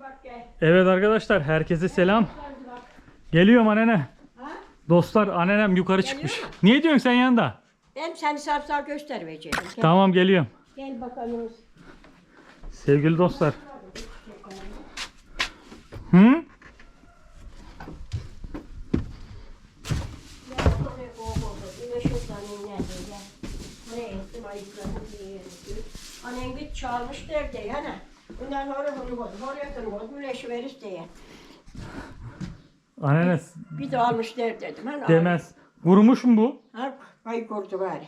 bak gel. Evet arkadaşlar herkese selam. Geliyorum anne. Ha? Dostlar annenem yukarı Geliyor çıkmış. mu? Niye diyorsun sen yanında? Ben seni sağ göstermeyeceğim. Gel, Tamam geliyorum. gel bakalım. Sevgili dostlar. Hı? Gel ettim ayıklarını bir yere. Annen git çalmış der diye hani. Bundan oraya bunu koy. Oraya bunu koy. Güneşi verir diye. Annene Bir de almış der dedim. Hani demez. Vurmuş mu bu? Ha, kayı kurdu bari.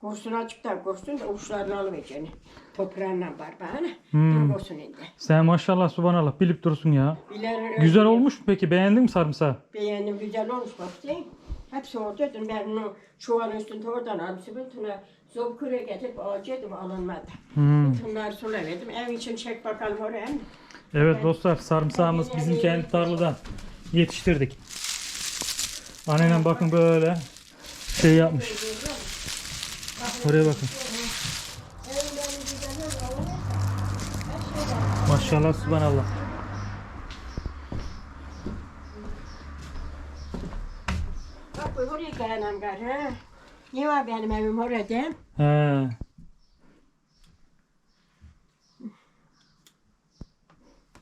Kursun açıktan kursun da uçlarını alıvereceğini. Toprağından var bana. Hmm. Dur kursun indi. Sen maşallah subhanallah bilip durursun ya. Bilen, Güzel olmuş mu peki? Beğendin mi sarımsağı? Beğendim güzel olmuş bak sen. Hepsi oradaydın. Ben onu çuvalın üstünde oradan almışım. Bütüne zobkure getirip alacaktım alınmadı. Hmm. Bütünler sulaverdim. Ev için çek bakalım oraya. Evet dostlar sarımsağımız bizim kendi tarladan yetiştirdik. Annenem bakın böyle şey yapmış. Oraya bakın. Maşallah subhanallah. Bak bu oraya gelemem gar ha. Ne var benim evim orada? He.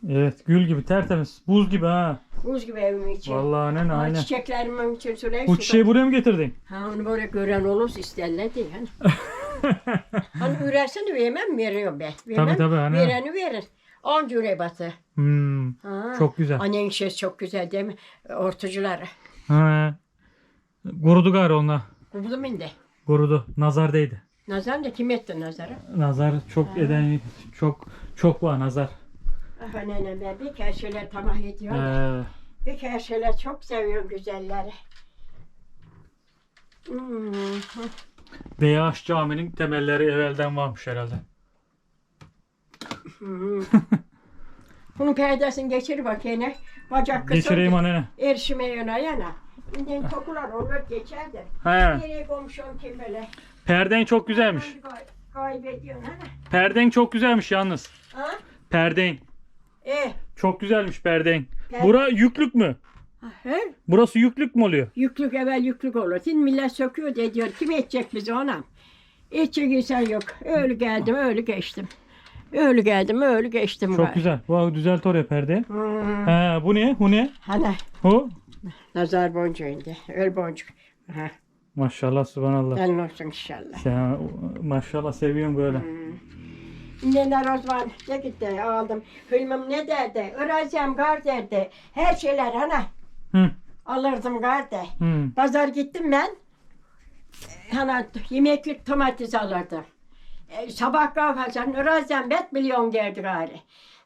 Evet gül gibi tertemiz. Buz gibi ha. Buz gibi evim için. Vallahi annen Ha, aynen. Çiçeklerimin için süreyim. Bu çiçeği buraya mı getirdin? Ha onu böyle gören olursa isterler diye. Hani, hani ürerseni vermem veriyorum ben. Vermem, Tabii, tabii, hani. Vereni verir. On cüre batı. Hmm, Ha. çok güzel. Annen şey çok güzel değil mi? Ortucular. He. Kurudu gari onunla. Buldum indi. Kurudu. Nazar değdi. Nazar da kim etti nazarı? Nazar çok eden çok çok var nazar. Ah anneannem ben bir kere şeyler tamah ediyorum. Ee, Bir kere şeyler çok seviyorum güzelleri. Hmm. Beyaş caminin temelleri evvelden varmış herhalde. Hmm. Bunun perdesini geçir bakayım. Bacak kısım. Geçireyim annene. Erişime yana yana. Şimdi kokular olur geçerdi. He. Nereye komşum kim böyle? Perden çok güzelmiş. Kay- Kaybediyorsun ha? Perden çok güzelmiş yalnız. Ha? Perden. E, Çok güzelmiş perden. Per- Bura yüklük mü? he? Burası yüklük mü oluyor? Yüklük evvel yüklük olur. Şimdi millet söküyor de diyor. Kim edecek bizi ona? Edecek insan yok. Öyle geldim, öyle geçtim. Öyle geldim, öyle geçtim. Çok güzel. Bu düzelt oraya perde. Hmm. He, bu ne? Bu ne? Hani O? Nazar boncuğuydu. Öl boncuk. Maşallah subhanallah. gelin olsun inşallah. Sen maşallah seviyorum böyle. Neler Osman ne gitti aldım. Hülmüm ne derdi? Irazem gar derdi. Her şeyler ana. Hı. Alırdım gar de. Hı. Pazar gittim ben. Hani yemeklik domates alırdım. E, sabah kahvaltısını Irazem bet milyon derdi gari.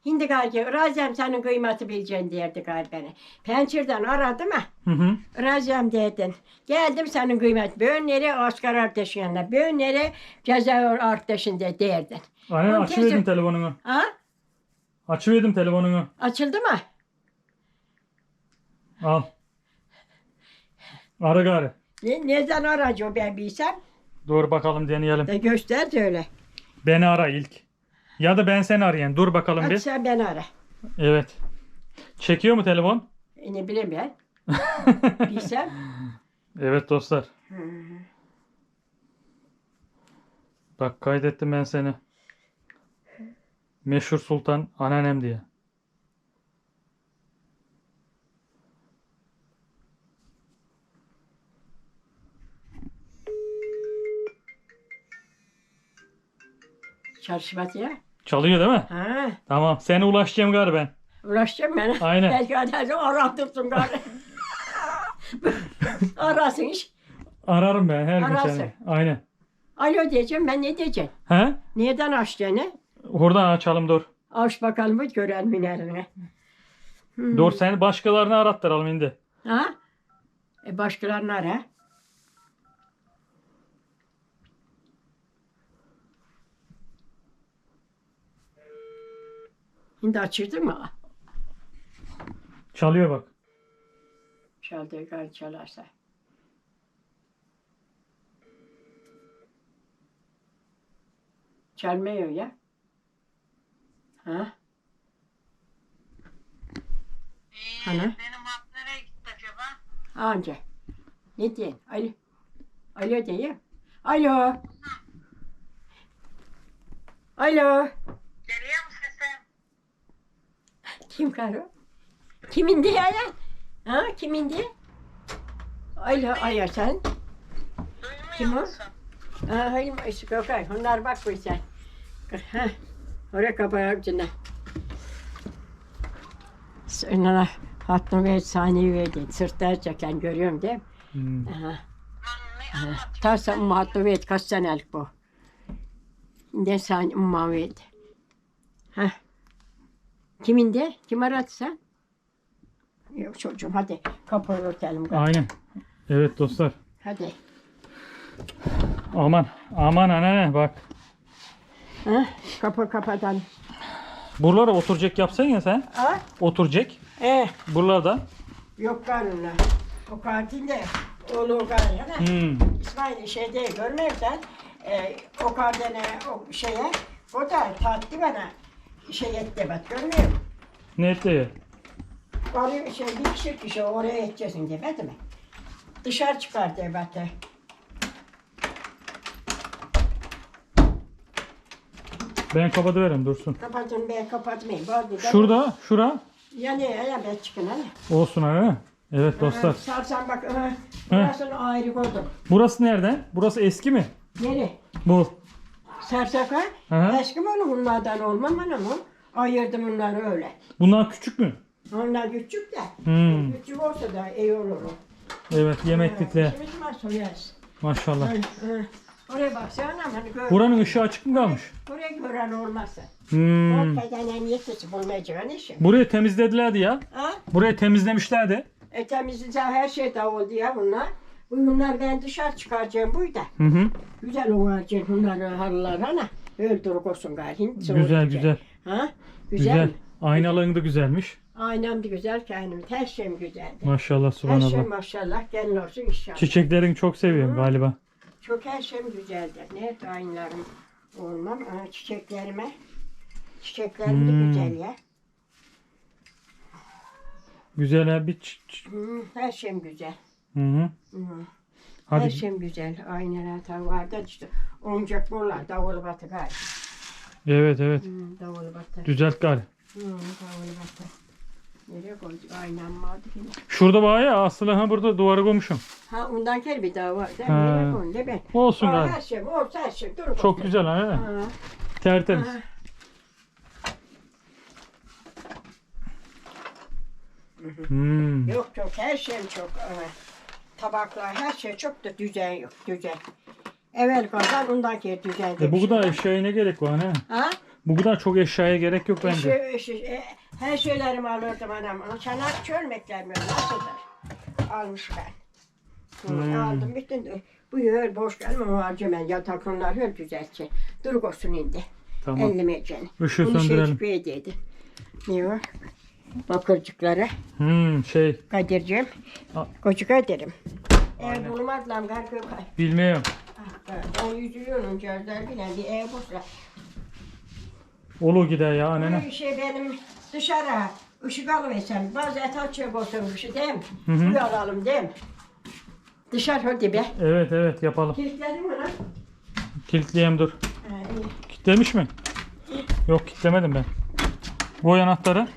Şimdi gari Irazem senin kıymatı bileceksin derdi gari beni. Pençirden aradım ha. Hı hı. Irazem dedin. Geldim senin kıymet. Böğünleri Oscar Arteş'in yanına. Böğünleri Cezayir Arteş'inde derdin. Anne Oğlum, açıverdim teyze- telefonunu. Ha? Açıverdim telefonunu. Açıldı mı? Al. Ara gari. Ne, neden aracı ben bilsem? Dur bakalım deneyelim. De göster de öyle. Beni ara ilk. Ya da ben seni arayayım. Dur bakalım Hadi bir. sen beni ara. Evet. Çekiyor mu telefon? E, ne bileyim ben. Bilsem. Evet dostlar. Bak kaydettim ben seni. Meşhur Sultan anneannem diye. Çalışması ya. Çalıyor değil mi? Ha. Tamam. Seni ulaşacağım gari ben. Uğraşacağım ben. Aynen. Belki adamı aratırsın gari. Arasın iş. Ararım ben her gün Ararsın. seni. Aynen. Alo diyeceğim ben ne diyeceğim? He? Neden açtığını? Oradan açalım dur. Aç bakalım bu gören minerini. Hmm. Dur seni başkalarını arattıralım şimdi. Ha? E başkalarını ara. Şimdi açıldı mı? Çalıyor bak. Çaldığı kadar çalarsa. Çalmıyor ya. Ha? Ana. Benim hat nereye gitti acaba? Anca. Ne diyorsun? Alo. Alo diyeyim. Alo. Alo. Kim karı? Kimin diye ya? Ha kimin diye? Alo aya sen. Duymuyor Kim o? musun? Ha hayır ışık yok ay. Onlar bak bu sen. Ha. Oraya kapağı ucuna. Sonra hattını ver, saniye verdi. Sırtlar çeken görüyorum değil mi? Hmm. Aha. Tarsa umma hattı verdi. Kaç senelik bu? Ne saniye umma verdi. Ha. Kimin de? Kim aradı sen? Yok çocuğum hadi kapıyı örtelim. Aynen. Evet dostlar. Hadi. Aman. Aman anne bak. Ha? Kapı kapatalım. Buralara oturacak yapsan ya sen. Ha? Oturacak. Eh. Buralarda. Yok karınla. O katilde oğlu karınla. Hmm. İsmail şey değil görmüyorsan e, o kardene o şeye o da tattı bana şey etti bak görmüyor musun? Ne diye? Oraya şey bir kişi kişi oraya edeceksin demedi mi? Dışarı çıkar demedi. Ben kapatıveririm dursun. Kapatın ben kapatmayayım. Da- Şurada, şura. Yani ya ben çıkın hani. Olsun anne. Evet dostlar. Sarsan bak burasını ayrı koydum. Burası nereden? Burası eski mi? Nere? Bu. Sarsaka. Hı mi onu bunlardan olmam onu. Ayırdım bunları öyle. Bunlar küçük mü? Onlar küçük de. Hmm. Küçük olsa da iyi olur o. Evet. Şimdi soyarız. Maşallah. Hı, hı. Oraya baksana hani gör. Buranın ışığı açık mı kalmış? Buraya gören olmazsa. Hmm. O bedenen yetisi bulmayacağın işi. Burayı temizledilerdi ya. Ha? Burayı temizlemişlerdi. E temizleyeceğim her şey de oldu ya bunlar. Bunlar ben dışarı çıkaracağım buydu. Hı hı. Güzel olacak bunları halılar ana. Öldürük olsun gari. Güzel güzel. Ha? Güzel. Güzel. Aynaların da güzelmiş. Aynam da güzel kendim. Her şeyim güzeldi. Maşallah Her şey subhanallah. maşallah gelin olsun inşallah. Çiçeklerini çok seviyorum galiba. Çok her şeyim güzeldir. Nerede aynılarım olmam. Ama çiçeklerime. Çiçeklerim de Hmm. güzel ya. Güzel ç- Hı, her şeyim güzel. Hı hı. Hı. Hadi Her şeyim güzel. Aynalar da vardı işte. Oyuncak bunlar. Davul batı gari. Evet evet. Hı, davul batı. Düzelt gari. Hı, davul batı. Nereye koyduk? Aynam vardı yine. Şurada var ya aslında ha burada duvarı koymuşum. Ha ondan gel bir daha var. Sen Ha. nereye koydun? Ne ben? Olsun Aa, gari. her şey, olsa her şey. Dur Çok bakayım. güzel ha. Ha. Tertemiz. Ha. Hmm. Yok çok her şeyim çok. Evet. Tabaklar her şey çok da düzen yok. Düzen. Evvel kazan ondan kere düzen. E bu kadar eşyaya ne gerek var ne? Ha? Bu kadar çok eşyaya gerek yok bence. Eşe, eşe, e, her şeylerimi alırdım anam. Çanak çölmekler mi? Nasıldır? Almış ben. Hı, Hmm. Aldım bütün. Bu yıl boş gelme o harcamen yataklar her güzelce. Dur olsun indi. Tamam. Ellemeyeceğini. Işığı Bunu şey söndürelim. çıkıyor dedi. Ne var? Bakırcıklara. Hmm, şey Kadir'cim. Koçuk ederim. Ev bulmadılar gar kökay. bilmiyorum. Ben yüzüyorum gözler bilen bir ev bulsa. Olu gider ya anne. Bu şey benim dışarı ışık alıversem bazı et açıyor olsun ışığı değil mi? Hı hı. Bu alalım değil mi? Dışarı hadi be. Evet evet yapalım. Kilitledin mi lan? Kilitleyeyim dur. Ha, iyi. Kilitlemiş mi? Yok kilitlemedim ben. Boy anahtarı.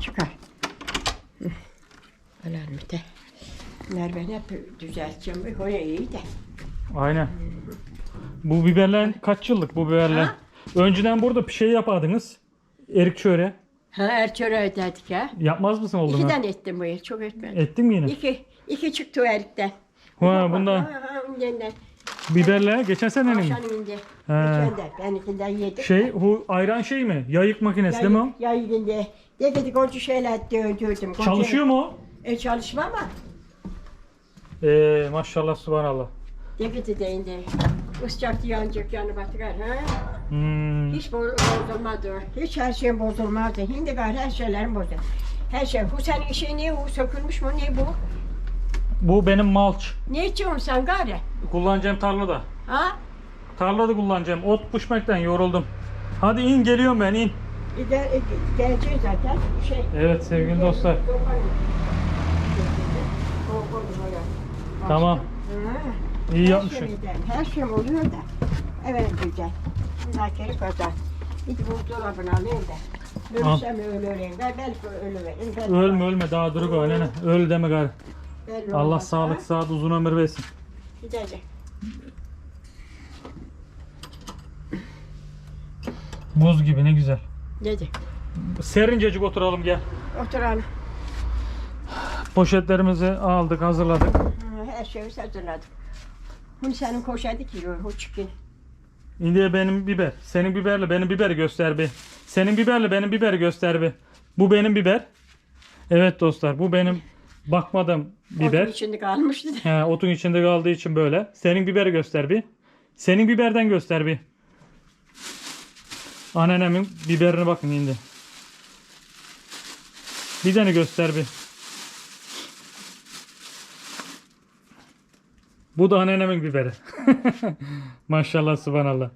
Çıkar. Hı. Alalım bir de. Bunlar ben hep düzelteceğim. Oraya iyi de. Aynen. Bu biberler kaç yıllık bu biberler? Ha? Önceden burada bir şey yapardınız. Erik çöre. Ha erçöre ödedik ha. Yapmaz mısın oldu mu? İki tane ettim bu yıl. Çok etmedim. Ettin mi yine? İki. İki çıktı erikten. Ha bundan Ha, ha, ondan. biberler geçen senenin mi? Akşam indi. He. Geçen de benimkinden yedik. Şey bu ayran şey mi? Yayık makinesi değil mi o? Yayılında. Dedik koca şeyler dövdürdüm. Çalışıyor mu o? E çalışma ama. Ee, maşallah subhanallah. Deketi de indi. Isçaktı yanacak yanı batıkar. Ha? Hmm. Hiç bo- bozulmadı. Hiç her şey bozulmadı. Şimdi gari her şeylerin bozuldu. Her şey. Bu senin işin ne? Bu sökülmüş mü? Ne bu? Bu benim malç. Ne içiyorsun sen gari? Kullanacağım tarlada. Ha? Tarlada kullanacağım. Ot puşmaktan yoruldum. Hadi in geliyorum ben in. Gider, e, geleceğiz zaten. Şey, Evet sevgili dostlar. Tamam. İyi Her yapmışsın. her şey oluyor da. Evet güzel. Bunlar geri kazan. Bir de buzdolabını alayım da. Ölürsem öyle öleyim. Ben belki ölüveririm. belki- Ölme ölme daha duruk nene. Öl deme gari. belli Allah olmaz, sağlık ha? sıhhat uzun ömür versin. Gidecek. Buz gibi ne güzel. Dedi. Serincecik oturalım gel. Oturalım. Poşetlerimizi aldık hazırladık. Her şeyi hazırladık. Bunu senin koşadı ki o çıkın. Şimdi benim biber. Senin biberle benim biberi göster bir. Senin biberle benim biberi göster bir. Bu benim biber. Evet dostlar bu benim bakmadım biber. Otun içinde kalmıştı. He, otun içinde kaldığı için böyle. Senin biberi göster bir. Senin biberden göster bir. Anneannemin biberine bakın şimdi. Bir tane göster bir. Bu da anneannemin biberi. Maşallah subhanallah.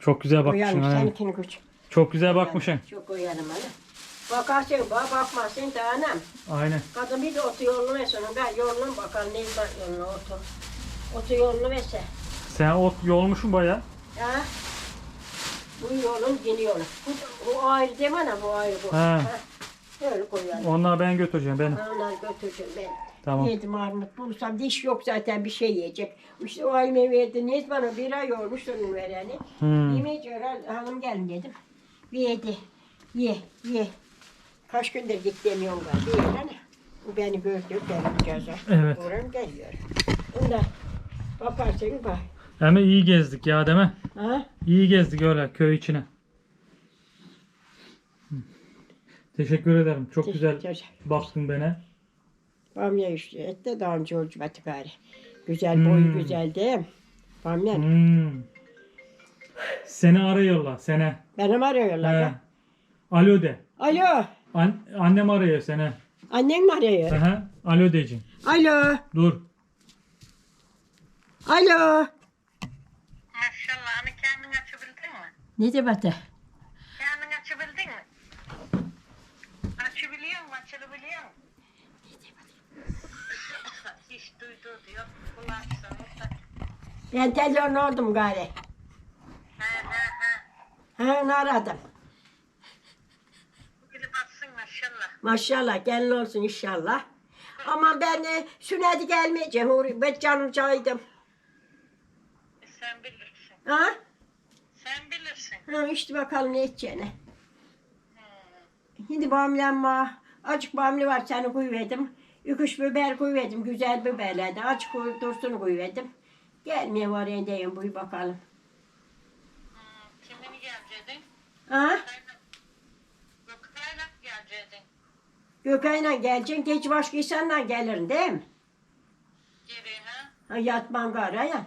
Çok güzel bakmışsın Uyanmış anneanne. seninkini. Çok güzel bakmışsın. Çok uyanım hani. Bakarsın bak bakmazsın da anam. Aynen. Kadın bir de otu yolunu versin. Ben yoluna bakalım ne zaman yoluna otu. Otu yolunu verse. Sen ot yolmuşsun baya. Ha? Bu yolun yeni yolu. Bu, bu ayrı değil mi ana bu ayrı bu. He. Ha. Öyle koyalım. Onları ben götüreceğim benim. Onlar götüreceğim ben. Tamam. Yedim armut bulursam diş yok zaten bir şey yiyecek. İşte o halime verdi. Ne bana bir ay olmuş onun vereni. Hmm. Yemeği öğren hanım gelin dedim. Bir yedi. Ye ye. Kaç gündür git demiyorum ben. Bir yere? Bu beni gördü. Ben gaza. Evet. Uğram geliyor. Bunda bakarsın bak. Ama iyi gezdik ya mi? Ha? İyi gezdik öyle köy içine. Teşekkür ederim. Çok güzel Güzel. baktın bana. Bamya işte et de daha önce olcu batı gari. Güzel boyu Hmm. güzel değil mi? Bamya. Hmm. Seni arıyorlar. Sene. Benim arıyorlar. He. ya. Alo de. Alo. An- annem arıyor seni. Annen mi arıyor? Aha. Alo diyeceksin. Alo. Dur. Alo. Maşallah hani kendin açabildin mi? Ne de batı? Kendin açabildin mi? Açabiliyor musun? Açılabiliyor musun? Hiç duydu diyor. Kulak sana. Ben telefon oldum gari. He he he. Ha onu aradım. Biri bassın maşallah. Maşallah gelin olsun inşallah. Ama ben e, sünneti gelmeyeceğim. Uğra- Ben canım caydım. E, sen bilirsin. Ha? Sen bilirsin. Ha işte bakalım ne edeceğini. Şimdi bamlem var. Acık bamli var seni koyuverdim. Üç biber koyuverdim. Güzel biberlerdi. Acık koy, dursun koyuverdim. Gelmeye var edeyim buy bakalım. Hmm, kimini geleceydin? Ha? Gökay'la geleceydin. Gökay'la geleceksin. Geç başka insanla gelirin değil mi? Geri ha? Ha, yatman gara ya.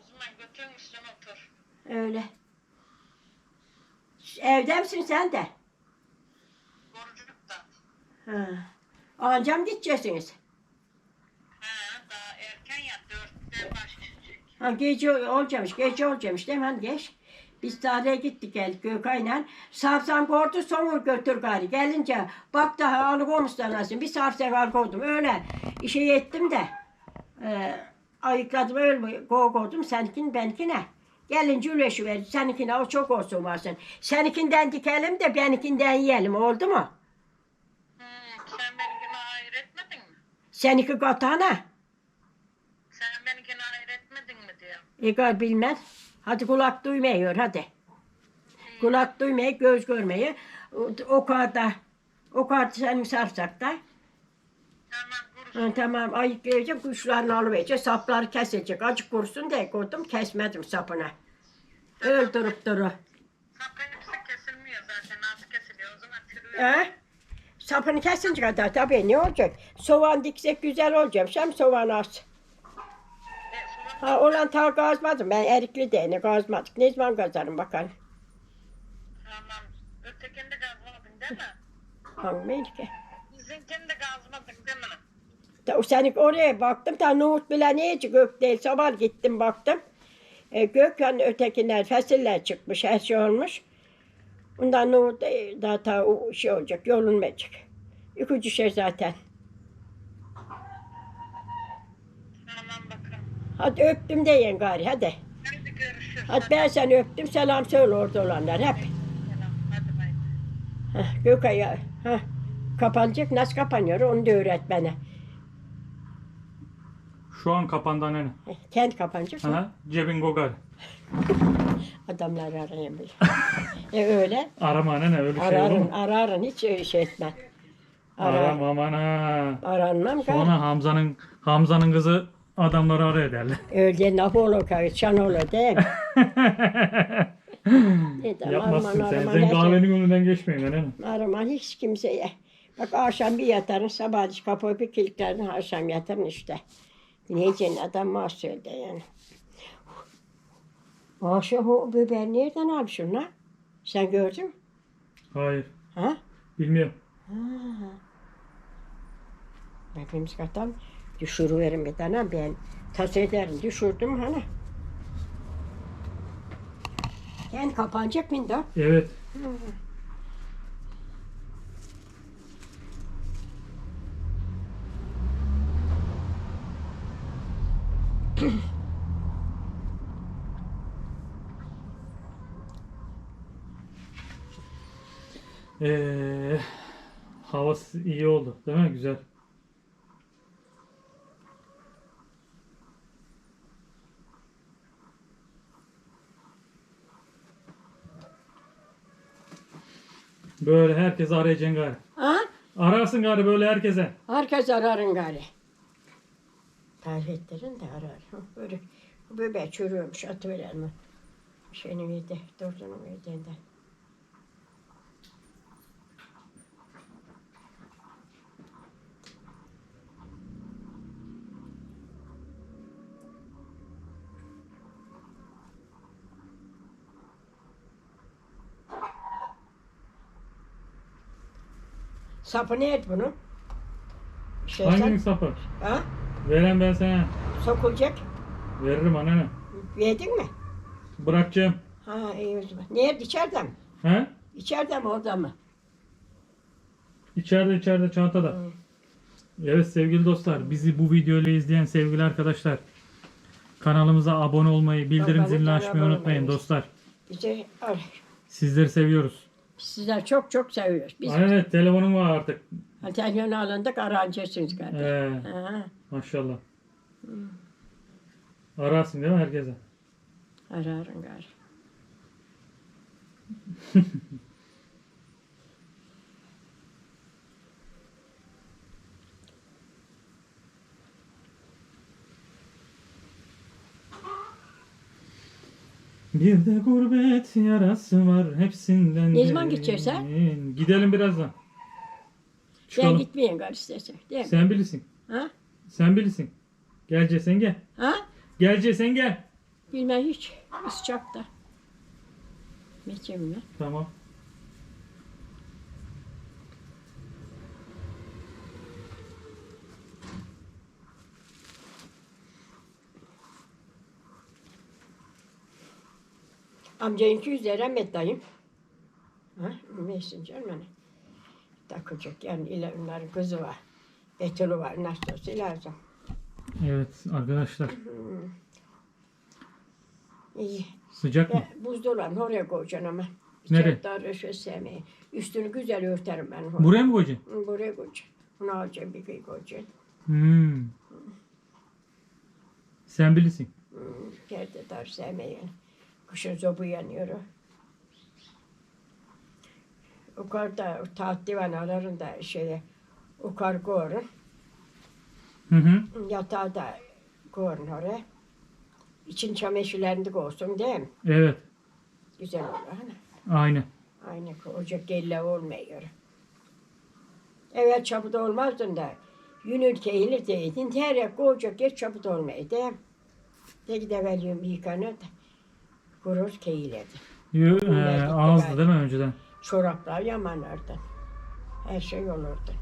O zaman götürün üstüne otur. Öyle. Evde misin sen de? Boruculukta. Ha. Ancam gideceksiniz. Ha, daha erken ya. Dörtte başlayacak. Ha, gece olacakmış, gece olacakmış? Hadi geç. Biz tarihe gittik geldik Gökay'la. Sarsan kordu somur götür gari. Gelince bak daha alık olmuşlar nasıl. Bir sarsan koydum öyle. işe yettim de. E, ayıkladım öyle koydum seninkini benimkine. Gelince üleşi verdi. Seninkine o çok olsun varsın. Seninkinden dikelim de benimkinden yiyelim oldu mu? Hmm, sen benimkini ayırt etmedin mi? Seninki katana. Sen benimkini ayırt etmedin Egal bilmez. Hadi kulak duymuyor hadi. Kulak duymuyor, göz görmüyor. O, o kadar. O kadar senin sarsakta. Tamam kurusun. Ha, tamam ayıklayacak, kuşlarını alıverecek, sapları kesecek. Acık kursun diye koydum, kesmedim sapını. Öldürüp duru. Sapı hepsi kesilmiyor zaten. Az kesiliyor. O zaman çürüyor. Sapını kesince kadar tabii ne olacak? Soğan diksek güzel olacak. Sen soğan az. Ha olan ta gazmadım. Ben erikli de ne gazmadık. Ne zaman gazarım bakalım. tamam. Ötekini de gazmadın değil mi? Hangi ki? Bizimkini de gazmadın değil mi? Ta, o senin oraya baktım. Ta nohut bile neydi gök değil. Sabah gittim baktım. E, gök yani ötekiler fasiller çıkmış. Her şey olmuş. Ondan nohut daha ta o şey olacak. Yolunmayacak. İkinci şey zaten. Tamam bakalım. Hadi öptüm deyin gari hadi. Hadi görüşürüz. Hadi ben seni öptüm. Selam söyle orada olanlar hep. Selam. Hadi bay. Heh, Gökay'a heh, kapanacak. Nasıl kapanıyor onu da öğret bana. Şu an kapandı anne. Heh, Kendi kapanacak. Aha, cebin gogar. Adamlar arayabilir. e öyle. Arama anne öyle şey olur Ararın, mu? ararın. Hiç öyle şey etmem. Arar, Arama aman ha. aranmam. Sonra... Sonra Hamza'nın Hamza'nın kızı adamları arıyor derler. Öyle laf olur karı. Çan olur değil mi? Tamam, Yapmazsın aman, sen. aman, Sen her kahvenin önünden geçmeyin anne. şey- Araman hiç kimseye. Bak akşam bir yatarın sabah kapıyı bir kilitlerin akşam yatarın işte. Diyeceğin adam mahsulde yani. Akşam o biber nereden almışsın lan? Sen gördün mü? Hayır. Ha? Bilmiyorum. Hepimiz katan düşürüverim bir tane ben tas ederim düşürdüm hani. Yani kapanacak mıydı? Evet. Ee, havası iyi oldu değil mi? Güzel. Böyle herkes arayacaksın gari. Ha? Ararsın gari böyle herkese. Herkes ararın gari. Tarif ettirin de arar. Böyle bu bebek çürüyormuş atıverir mi? Şeyini verdi, durdunu verdiğinde. Sapı neydi bunun? Şey Hanginin sapı? ha? Veren ben sana. Sokulacak. Veririm anne. Yedin mi? Bırakacağım. Ha iyi o zaman. Nerede içeride mi? He? İçeride mi orada mı? İçeride içeride çantada. Hı. Evet sevgili dostlar bizi bu videoyla izleyen sevgili arkadaşlar kanalımıza abone olmayı bildirim zilini açmayı unutmayın dostlar. Sizleri seviyoruz. Sizler çok çok seviyoruz. Biz Evet telefonum var artık. telefonu alındık aranacaksınız galiba. Ee, Ha, maşallah. Ararsın değil mi herkese? ararım galiba. Bir de gurbet yarası var hepsinden. Ne zaman gideceksin Gidelim birazdan. Ben Çıkalım. gitmeyeyim galiba istersen. Değil mi? Sen bilirsin. Ha? Sen bilirsin. Geleceksen gel. Ha? Geleceksen gel. Bilmem hiç. Sıcakta. Geçeyim mi? Tamam. Amcayın 200 lira Mehmet dayım. Ha? Neysin canım hani. Takılacak yani ile onların kızı var. Betülü var. Nasıl olsa lazım. Evet arkadaşlar. İyi. Sıcak mı? Ya, buzdolabını oraya koyacaksın ama. Nereye? İçeri dar ışığı sevmeyin. Üstünü güzel örterim ben. oraya. Buraya mı koyacaksın? Buraya koyacaksın. Bunu alacaksın bir kıyı koyacaksın. Hmm. Sen bilirsin. Hı, Perde dar. Kışın zobu yanıyor. o. Yukarıda taht divan aralarında şeye yukarı koyun. Hı hı. Yatağı da koyun oraya. İçin çamaşırlarını koysun değil mi? Evet. Güzel olur hani. Aynı. Aynı ocak gelle olmuyor. Evet çabuk olmazdın da. Yün ülkeyle deydin. Her ocak yer çabuk olmaydı. De de veriyorum yıkanır da. Kurur keyledi. E, gitti azdı galiba. değil mi önceden? Çoraplar yamanırdı. Her şey olurdu.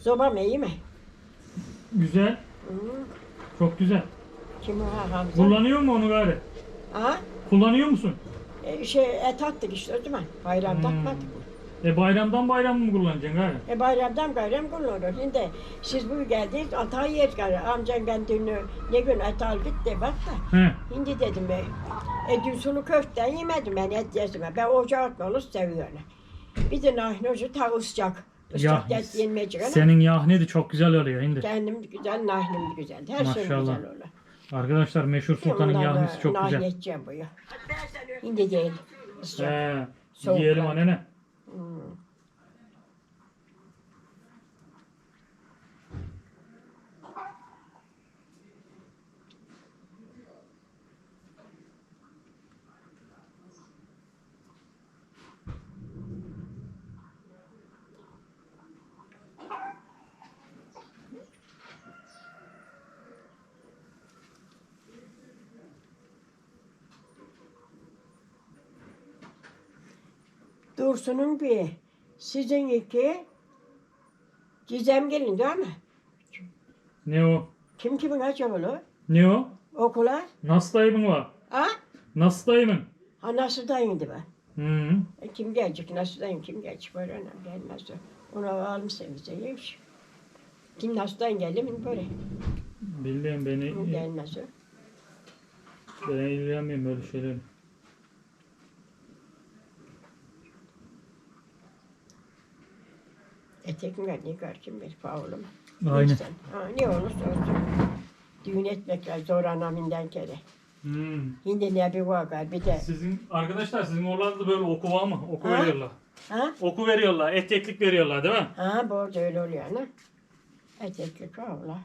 Soba mı iyi mi? Güzel. Hı. Çok güzel. Kim o ha Hamza? Kullanıyor mu onu gari? Ha? Kullanıyor musun? E, şey et attık işte o zaman. Bayram Hmm. takmadık? E bayramdan bayram mı kullanacaksın gari? E bayramdan bayram kullanır. Şimdi siz bu geldiniz ata yer gari. Amcam ben dün ne gün et al git de bak da. He. Şimdi dedim ben. E dün sulu köften yemedim ben et yesime. Ben ocağa atmalı seviyorum. Bir de nahnocu ta sıcak. Sıcak et yenmeyecek ama. senin yahni de çok güzel oluyor hindi. Kendim güzel, nahlim güzel. Her şey Maşallah. güzel olur. Arkadaşlar meşhur sultanın Ondan da yahnisi çok güzel. yiyeceğim bu ya. Şimdi değil. Sıcak. He. Soğuk Yiyelim anne. Hmm. Dursun'un bir, sizin iki, Gizem gelin değil mi? Ne o? Kim kimin acaba Ne o? Okula? Nasıl dayımın var? Ha? Nasıl dayımın? Ha nasıl dayındı ben? Hı. E, kim gelecek, nasıl dayın, kim gelecek böyle önemli gelmez. o. Onu almışsın bize yemiş. Kim nasıl dayın geldi mi böyle? Bildiğim beni Gelmez o. ben ilgilenmiyorum böyle şeylerle. Etek mi ne kar kim bir? Aynen. Neyse. Ha, ne olursa olsun. Düğün etmek lazım zor anamından kere. Hmm. Şimdi ne bir vakar bir de. Sizin arkadaşlar sizin oralarda böyle oku var mı? Oku Ha? veriyorlar. Ha? Oku veriyorlar, eteklik veriyorlar değil mi? Ha bu arada öyle oluyor ana. Etekli kavla.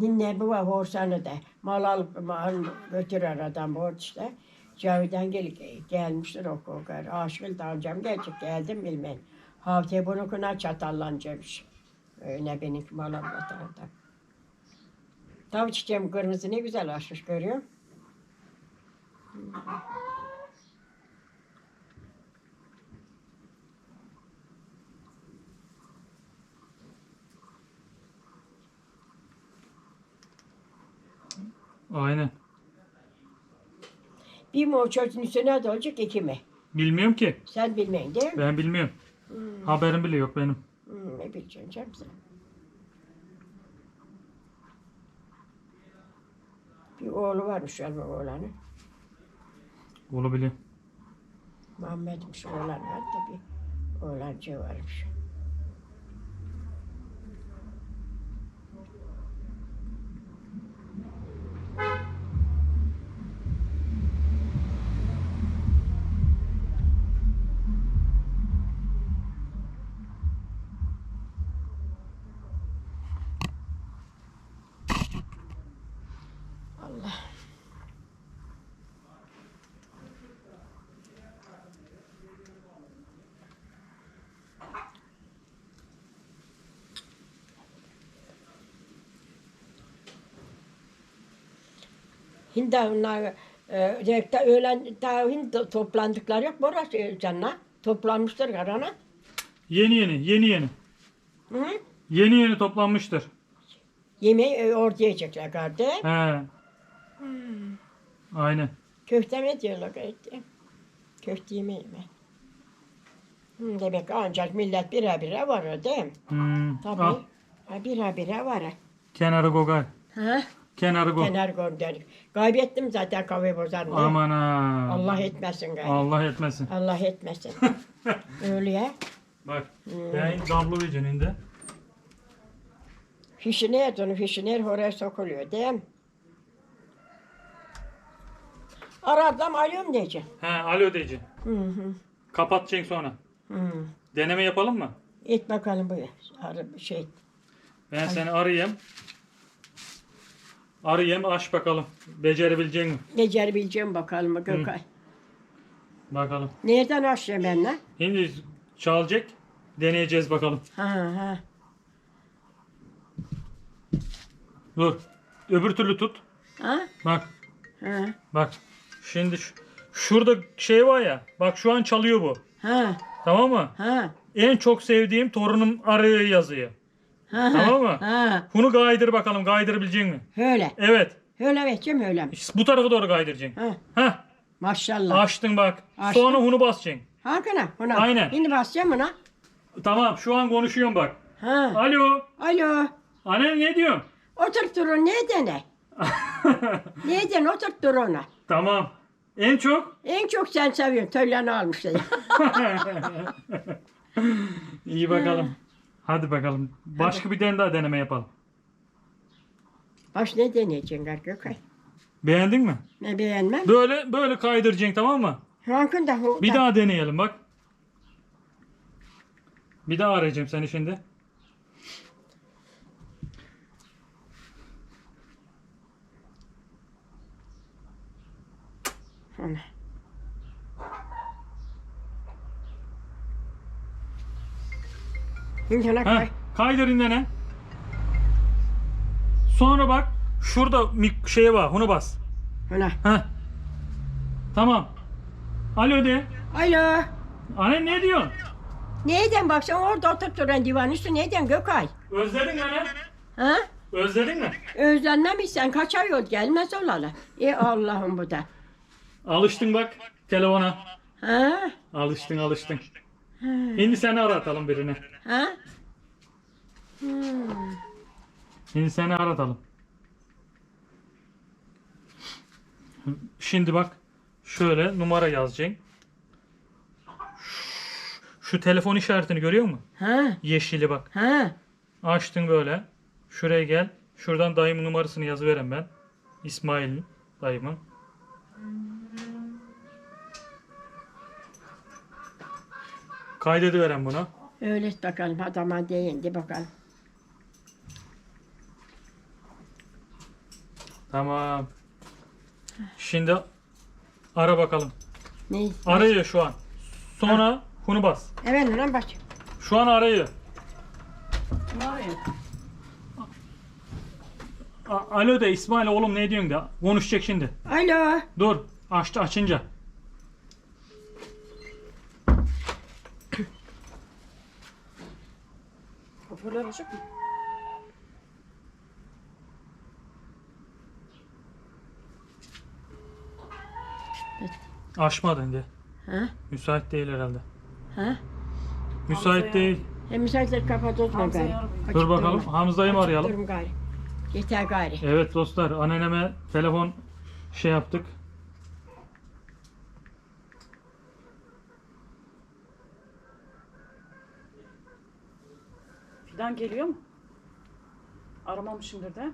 Dinle bu var horsanı da. Mal alıp mal götürür adam bu işte. Cavidan gel, gelmiştir o kokar. Aşkıl da gelecek geldim bilmem. Havte bunu kına çatallanacakmış. Öyle benimki mal anlatardı. Tabii çiçeğim kırmızı ne güzel açmış görüyor? Aynen. Bir mi o çocuğun üstüne de olacak iki mi? Bilmiyorum ki. Sen bilmeyin değil mi? Ben bilmiyorum. Hmm. Haberim bile yok benim. Hmm, ne bileceksin canım sen? Bir oğlu varmış galiba oğlanın. Onu biliyorum. Muhammed'miş oğlan var da bir oğlancı varmış. Hindi onlar e, öğlen daha hindi toplandıkları yok mu orası e, canına? Toplanmıştır karana. Yeni yeni, yeni yeni. Hı? Yeni yeni toplanmıştır. Yemeği e, orada yiyecekler kardeş. He. Aynen. Köfte mi diyorlar köfte? Köfte yemeği mi? Hı, demek ancak millet bire bire var değil mi? Hmm. Tabii. Al. Bire bire var. Kenarı gogay. Ha? Kenarı go. Kenar gönder. Kaybettim zaten kahve bozar diye. Aman ha. Allah etmesin gayrı. Allah etmesin. Allah etmesin. Öyle ya. Bak. Hmm. Ben damlı vicininde. Fişiner, onu fişiner oraya sokuluyor değil mi? Aradım alıyorum diyeceğim. He alo diyeceksin. Hı hı. Kapatacaksın sonra. hı. Deneme yapalım mı? Et bakalım bu arı şey. Ben seni arayayım. Arayayım aç bakalım. Becerebilecek mi? Becerebileceğim bakalım Gökay. Bakalım. Nereden açacağım ben lan? Şimdi çalacak. Deneyeceğiz bakalım. Ha ha. Dur. Öbür türlü tut. Ha? Bak. Ha. Bak. Şimdi şu, Şurada şey var ya. Bak şu an çalıyor bu. Ha, Tamam mı? ha. En çok sevdiğim torunum arıyor yazıyor. Ha, Tamam mı? Ha, Bunu kaydır bakalım. Kaydırabilecek mi? öyle. Evet. Öyle vereceğim öyle mi? Bu tarafa doğru kaydıracaksın. Ha, Heh. maşallah. Açtın bak. Açtım. Sonra bunu basacaksın. Hakına, ona. Aynen. Şimdi basacağım ona. Tamam şu an konuşuyorum bak. Ha. Alo. Alo. Anne ne diyorsun? Oturt durun neyden ne? Neyden oturt dur ona. tamam. En çok? En çok sen seviyorsun. Tölyanı almışlar. İyi bakalım. Hadi bakalım. Başka bir tane daha deneme yapalım. Baş ne deneyeceksin Gökay? Beğendin mi? Ne beğenmem. Böyle böyle kaydıracaksın tamam mı? Hankın da hu- Bir daha deneyelim bak. Bir daha arayacağım seni şimdi. Ana. Heh, koy. kaydır indene. Sonra bak şurada mik- şey var onu bas. Ona. Heh. Tamam. Alo de. Alo. Anne ne diyorsun? Neyden baksan orada oturup duran divan üstü neyden Gökay? Özledin anne? Ha? Özledin mi? Özlenmemişsen kaç ay oldu gelmez olalı. E Allah'ım bu da. Alıştın bak telefona. Ha? Alıştın alıştın. Şimdi seni aratalım birini. Ha? Şimdi seni aratalım. Şimdi bak şöyle numara yazacaksın. Şu telefon işaretini görüyor musun? Ha? Yeşili bak. Ha? Açtın böyle. Şuraya gel. Şuradan dayımın numarasını yazıveren ben. İsmail dayımın. Kaydediveren bunu. Öyle bakalım adama değindi bakalım. Tamam. Şimdi ara bakalım. Ne? Arıyor şu an. Sonra bunu bas. Evet lan bak. Şu an arıyor. A- Alo de İsmail oğlum ne diyorsun de. Konuşacak şimdi. Alo. Dur. Açtı açınca. Hoparlör açık mı? Açmadın de. Ha? Müsait değil herhalde. Ha? Müsait Hamza'ya- değil. E misafirleri kapatıyoruz mu Hamza'yı gari? aramayın. Açık Dur bakalım. Hamza'yı mı arayalım? gari. Yeter gari. Evet dostlar. Anneneme telefon şey yaptık. Fidan geliyor mu? Aramamışımdır da.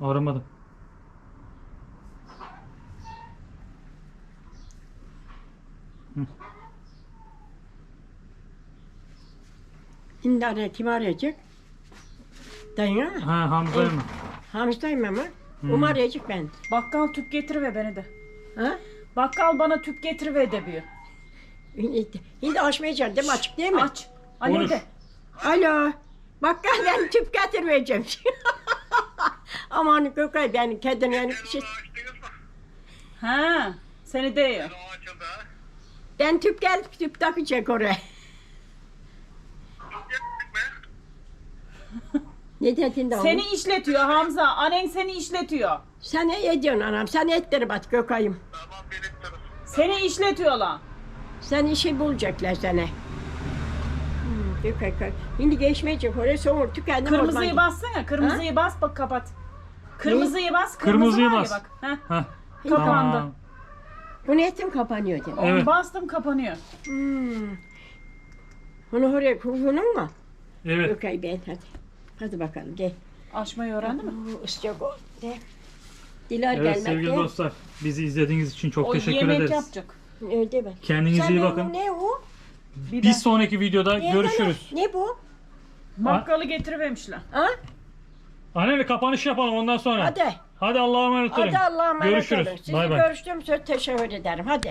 Aramadım. Şimdi araya kim arayacak? Dayına. Ha Hamza'yı mı? Hamistayım ama. Hmm. Um arayacak ben. Bakkal tüp getiriver beni de. Ha? Bakkal bana tüp getiriver de bir. Şimdi, şimdi açmayacaksın değil mi? Açık değil mi? Aç. Ali Konuş. de. Alo. Bakkal ben tüp getirmeyeceğim. Aman Gökay ben kendine yani bir şey... Ha, seni değil. Ben tüp gelip tüp takacak oraya. Ne dedin de oğlum? Seni işletiyor Hamza. Annen seni işletiyor. Sen ne ediyorsun anam? Sen ettir bak Gökay'ım. Tamam benim tarafım. Seni işletiyorlar. Sen işi bulacaklar sana. Gökay, Gökay. Şimdi geçmeyecek oraya soğur tükendi. Kırmızıyı bassana. Kırmızıyı bas bak kapat. Kırmızıyı bas. Kırmızı Kırmızıyı var ya bas. Bak. Heh. Ha. Kapandı. Tamam. Bu ne ettim kapanıyor mi? Evet. Bastım kapanıyor. Hmm. Bunu oraya kurgunun mu? Evet. Gökay ben hadi. Hadi bakalım gel. Açmayı öğrendi mi? Oo, Sıcak ol. De. Diler Evet gelmek sevgili dostlar. Bizi izlediğiniz için çok o teşekkür yemek ederiz. yapacak. Öyle mi? Kendinize Sen iyi bakın. Ne o? Biber. Bir sonraki videoda Ne görüşürüz. Ne, ne bu? Bakkalı getirivermişler. Ha? Anneyle kapanış yapalım ondan sonra. Hadi. Hadi Allah'a emanet olun. Hadi Allah'a emanet Görüşürüz. olun. Sizi Bay bay. görüştüğüm söz teşekkür ederim. Hadi.